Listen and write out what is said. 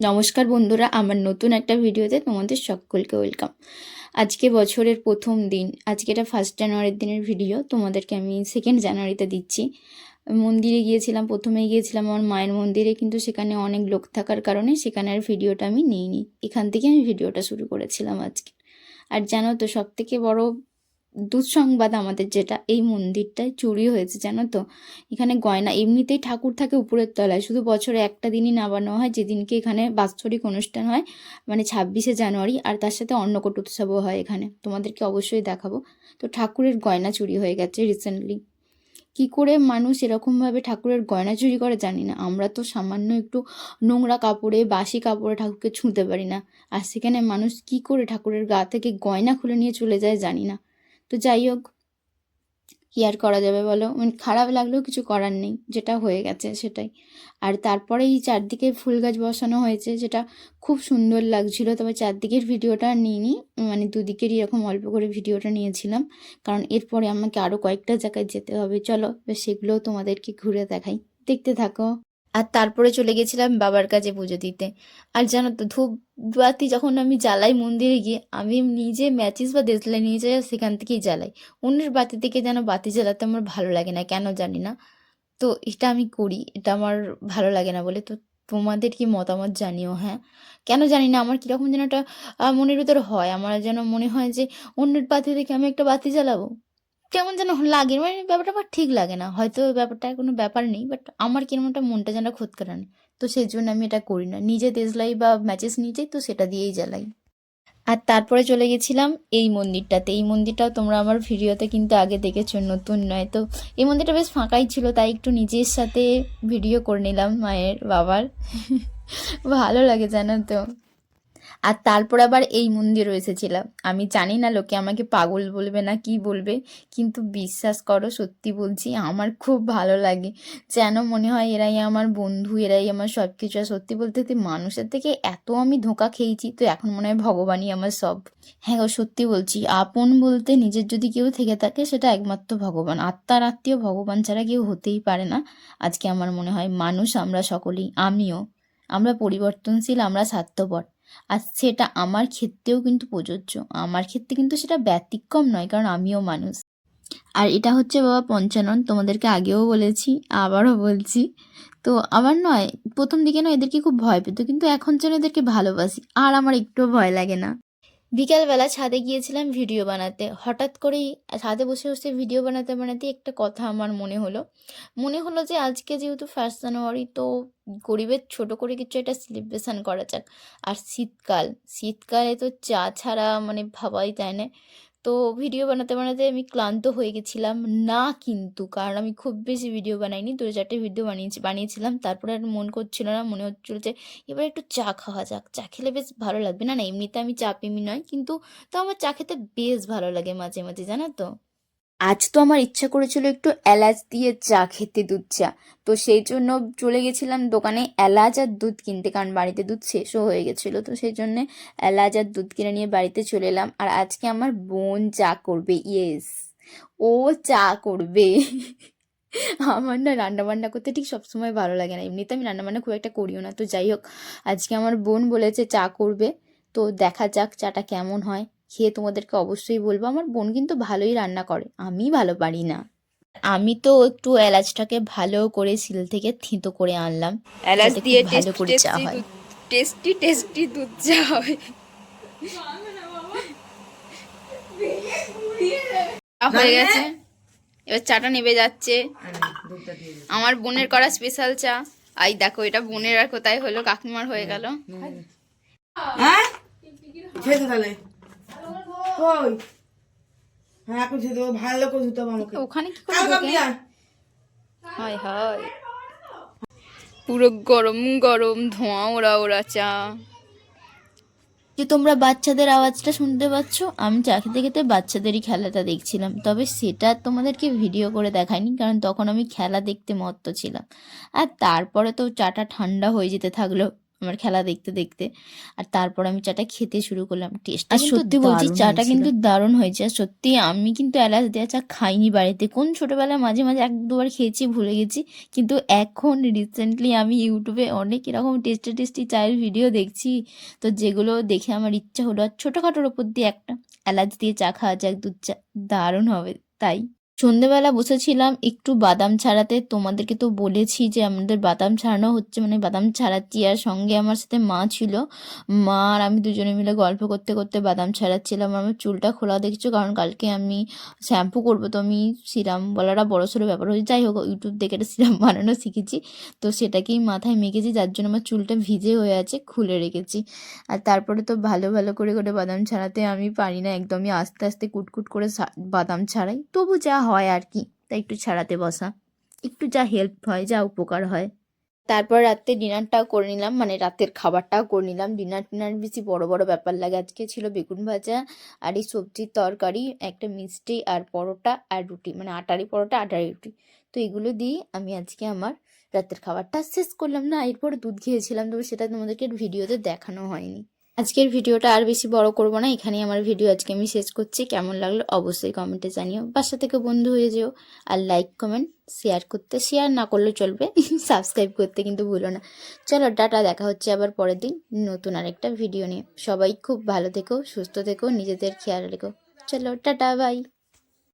নমস্কার বন্ধুরা, আমার নতুন একটা ভিডিওতে তোমাদের সকলকে ওয়েলকাম। আজকে বছরের প্রথম দিন, আজকে এটা ফার্স্ট জানুয়ারির দিনের ভিডিও, তোমাদেরকে আমি সেকেন্ড জানুয়ারিতে দিচ্ছি। মন্দিরে গিয়েছিলাম, প্রথমে গিয়েছিলাম আমার মায়ের মন্দিরে, কিন্তু সেখানে অনেক লোক থাকার কারণে সেখানে আর ভিডিওটা আমি নিইনি। এখান থেকে আমি ভিডিওটা শুরু করেছিলাম আজকে। আর জানো তো সব থেকে বড় দুঃসংবাদ আমাদের যেটা, এই মন্দিরটায় চুরি হয়েছে, জানো তো? এখানে গয়না, এমনিতেই ঠাকুর থাকে উপরের তলায়, শুধু বছরে একটা দিনই নামানো হয়, যেদিনকে এখানে বাৎসরিক অনুষ্ঠান হয় মানে ছাব্বিশে জানুয়ারি, আর তার সাথে অন্নকূট উৎসবও হয় এখানে, তোমাদেরকে অবশ্যই দেখাবো। তো ঠাকুরের গয়না চুরি হয়ে গেছে রিসেন্টলি কি করে মানুষ এরকমভাবে ঠাকুরের গয়না চুরি করে জানি না, আমরা তো সামান্য একটু নোংরা কাপড়ে, বাসি কাপড়ে ঠাকুরকে ছুঁতে পারি না, আর সেখানে মানুষ কি করে ঠাকুরের গা থেকে গয়না খুলে নিয়ে চলে যায় জানি না। তো যাই হোক, কি আর করা যাবে বলো? মানে খারাপ লাগলেও কিছু করার নেই, যেটা হয়ে গেছে সেটাই। আর তারপরে এই চারদিকে ফুল গাছ বসানো হয়েছে, যেটা খুব সুন্দর লাগছিল। তবে চারদিকের ভিডিওটা নিইনি মানে দুদিকেরই এরকম অল্প করে ভিডিওটা নিয়েছিলাম, কারণ এরপরে আমাকে আরও কয়েকটা জায়গায় যেতে হবে। চলো সেগুলোও তোমাদেরকে ঘুরে দেখাই। দেখতে থাকো। আর তারপরে চলে গেছিলাম বাবার কাছে পুজো দিতে। আর জানো তো ধূপ বাতি যখন আমি জ্বালাই মন্দিরে গিয়ে, আমি নিজে ম্যাচিস বা দেশলাই নিয়ে যাই সেখান থেকেই জ্বালাই। অন্যের বাতি থেকে যেন বাতি জ্বালাতে আমার ভালো লাগে না, কেন জানি না। তো এটা আমি করি, এটা আমার ভালো লাগে না বলে। তো তোমাদের কি মতামত জানিও হ্যাঁ? কেন জানি না, আমার কীরকম যেন একটা মনের ভিতর হয়। আমার যেন মনে হয় যে, অন্যের বাতি থেকে আমি একটা বাতি জ্বালাবো। কেমন যেন লাগে মানে ব্যাপারটা আমার ঠিক লাগে না। হয়তো ব্যাপারটা কোনো ব্যাপার নেই বাট আমার কিরম একটা মনটা যেন খোঁতকারানি তো সেই জন্য আমি এটা করি না। নিজে দেশলাই বা ম্যাচেস নিয়ে যাই তো সেটা দিয়েই জ্বালাই। আর তারপরে চলে গেছিলাম এই মন্দিরটাতে। এই মন্দিরটাও তোমরা আমার ভিডিওতে কিন্তু আগে দেখেছ, নতুন নয়। তো এই মন্দিরটা বেশ ফাঁকাই ছিল, তাই একটু নিজের সাথে ভিডিও করে নিলাম মায়ের, বাবার। ভালো লাগে জানো তো। আর তারপর আবার এই মন্দিরও এসেছিলাম। আমি জানি না লোকে আমাকে পাগল বলবে না কি বলবে, কিন্তু বিশ্বাস করো, সত্যি বলছি, আমার খুব ভালো লাগে। যেন মনে হয় এরাই আমার বন্ধু, এরাই আমার সব কিছু আর সত্যি বলতে মানুষের থেকে এত আমি ধোঁকা খেয়েছি, তো এখন মনে হয় ভগবানই আমার সব। হ্যাঁ গো, সত্যি বলছি, আপন বলতে নিজের যদি কেউ থেকে থাকে, সেটা একমাত্র ভগবান। আত্মার আত্মীয় ভগবান ছাড়া কেউ হতেই পারে না। আজকে আমার মনে হয় মানুষ আমরা সকলেই, আমিও। আমরা পরিবর্তনশীল, আমরা স্বার্থপর। আর সেটা আমার ক্ষেত্রেও কিন্তু প্রযোজ্য। আমার ক্ষেত্রে কিন্তু সেটা ব্যতিক্রম নয়, কারণ আমিও মানুষ। আর এটা হচ্ছে বাবা পঞ্চানন, তোমাদেরকে আগেও বলেছি, আবারও বলছি। তো আমার নয়, প্রথম দিকে নয়, এদেরকে খুব ভয় পেত, কিন্তু এখন যেন এদেরকে ভালোবাসি, আর আমার একটুও ভয় লাগে না। বিকালবেলা ছাদে গিয়েছিলাম ভিডিও বানাতে। হঠাৎ করেই ছাদে বসে বসে ভিডিও বানাতে বানাতে একটা কথা আমার মনে হলো। মনে হলো যে আজকে যেহেতু ফার্স্ট জানুয়ারি, তো গরিবের ছোট করে কিছু একটা সেলিব্রেশান করা যাক। আর শীতকাল, শীতকালে তো চা ছাড়া মানে ভাবাই যায় না। তো ভিডিও বানাতে বানাতে আমি ক্লান্ত হয়ে গেছিলাম। না কিন্তু, কারণ আমি খুব বেশি ভিডিও বানাইনি। দু চারটে ভিডিও বানিয়েছি, বানিয়েছিলাম। তারপরে আর মন করছিল না, মনে হচ্ছিল যে এবার একটু চা খাওয়া যাক। চা খেলে বেশ ভালো লাগবে। না না, এমনিতে আমি চা পেমি নয়, কিন্তু তো আমার চা খেতে বেশ ভালো লাগে মাঝে মাঝে, জানো তো? আজ তো আমার ইচ্ছা করেছিল একটু এলাচ দিয়ে চা খেতে দুধ চা। তো সেই জন্য চলে গেছিলাম দোকানে এলাচ আর দুধ কিনতে, কারণ বাড়িতে দুধ শেষও হয়ে গেছিল। তো সেই জন্যে এলাচ আর দুধ কিনে নিয়ে বাড়িতে চলে এলাম। আর আজকে আমার বোন চা করবে, ইয়েস, ও চা করবে। আমার না রান্না বান্না করতে ঠিক সবসময় ভালো লাগে না। এমনিতে আমি রান্না বান্না খুব একটা করিও না। তো যাই হোক, আজকে আমার বোন বলেছে চা করবে। তো দেখা যাক চাটা কেমন হয়। খেয়ে তোমাদেরকে অবশ্যই বলব আমার বোন কিন্তু ভালোই রান্না করে আমি ভালো পারি না। আমি তো একটু এলাচটাকে ভালো করে সিল থেকে থিতো করে আনলাম এলাচ দিয়ে ভালো করে চা হয়। টেস্টি টেস্টি দুধ চা হয়। হয়ে গেছে। এবার চাটা নেবে যাচ্ছে। আমার বোনের করা স্পেশাল চা। আই দেখো এটা বোনের আর কোথায় হলো? কাকিমার হয়ে গেল। হ্যাঁ? কই? হ্যাঁ দেবো ভালো করে ধুতে আমাকে ওখানে কি করে। হায় হায়। পুরো গরম গরম ধোঁয়া ওরা ওরা চা। যে তোমরা বাচ্চাদের আওয়াজটা শুনতে পাচ্ছ আমি চা খেতে খেতে বাচ্চাদেরই খেলাটা দেখছিলাম তবে সেটা তোমাদেরকে ভিডিও করে দেখাইনি কারণ তখন আমি খেলা দেখতে মত্ত ছিলাম। আর তারপরে তো চাটা ঠান্ডা হয়ে যেতে থাকল। আমার খেলা দেখতে দেখতে। আর তারপর আমি চাটা খেতে শুরু করলাম। টেস্ট আর সত্যি বলছি চাটা কিন্তু দারুণ হয়েছে। আর সত্যি আমি কিন্তু এলাচ দেওয়া চা খাইনি বাড়িতে। কোন ছোটোবেলায় মাঝে মাঝে এক দুবার খেয়েছি ভুলে গেছি। কিন্তু এখন রিসেন্টলি আমি ইউটিউবে অনেক এরকম টেস্টি টেস্টি চায়ের ভিডিও দেখছি। তো যেগুলো দেখে আমার ইচ্ছা হলো। আর ছোটোখাটোর ওপর দিয়ে একটা এলাচ দিয়ে চা খাওয়া যাক দুধ চা দারুণ হবে। তাই। সন্ধেবেলা বসেছিলাম, একটু বাদাম ছাড়াতে। তোমাদেরকে তো বলেছি যে, আমাদের বাদাম ছাড়ানো হচ্ছে মানে বাদাম ছাড়াচ্ছি। আর সঙ্গে আমার সাথে মা ছিল। মা আর আমি দুজনে মিলে গল্প করতে করতে বাদাম ছাড়াচ্ছিলাম। আমার চুলটা খোলা দেখছ? কারণ কালকে আমি শ্যাম্পু করব, তো আমি সিরাম বলাটা বড় সড়ো ব্যাপার হয়েছে। যাই হোক, ইউটিউব দেখে একটা সিরাম বানানো শিখেছি। তো সেটাকেই মাথায় মেখেছি, যার জন্য আমার চুলটা ভিজে হয়ে আছে, খুলে রেখেছি। আর তারপরে তো ভালো ভালো করে করে বাদাম ছাড়াতে আমি পারি না। একদমই আস্তে আস্তে কুটকুট করে বাদাম ছাড়াই। তবু যা হয় আর কি তাই একটু ছাড়াতে বসা। একটু যা হেল্প হয়, যা উপকার হয়। তারপর রাতে ডিনারটাও করে নিলাম। মানে রাতের খাবারটাও করে নিলাম। ডিনার টিনার বেশি বড় বড় ব্যাপার লাগে। আজকে ছিল বেগুন ভাজা আর এই সবজির তরকারি, একটা মিষ্টি আর পরোটা আর রুটি। মানে আটারি পরোটা, আটারি রুটি। তো এগুলো দিয়ে আমি আজকে আমার রাতের খাবারটা শেষ করলাম না। এরপর দুধ খেয়েছিলাম, তবে সেটা তোমাদেরকে ভিডিওতে দেখানো হয়নি। আজকের ভিডিওটা আর বেশি বড় করব না, এখানেই আমার ভিডিও আজকে আমি শেষ করছি। কেমন লাগল অবশ্যই কমেন্টে জানিও। বাসা থেকে বন্ধু হয়ে যেও আর লাইক কমেন্ট শেয়ার করতে শেয়ার না করলেও চলবে। সাবস্ক্রাইব করতে কিন্তু ভুলো না। চলো ডাটা দেখা হচ্ছে আবার পরের দিন নতুন আরেকটা ভিডিও নিয়ে। সবাই খুব ভালো থেকো, সুস্থ থেকো, নিজেদের খেয়াল রেখো। চলো টাটা বাই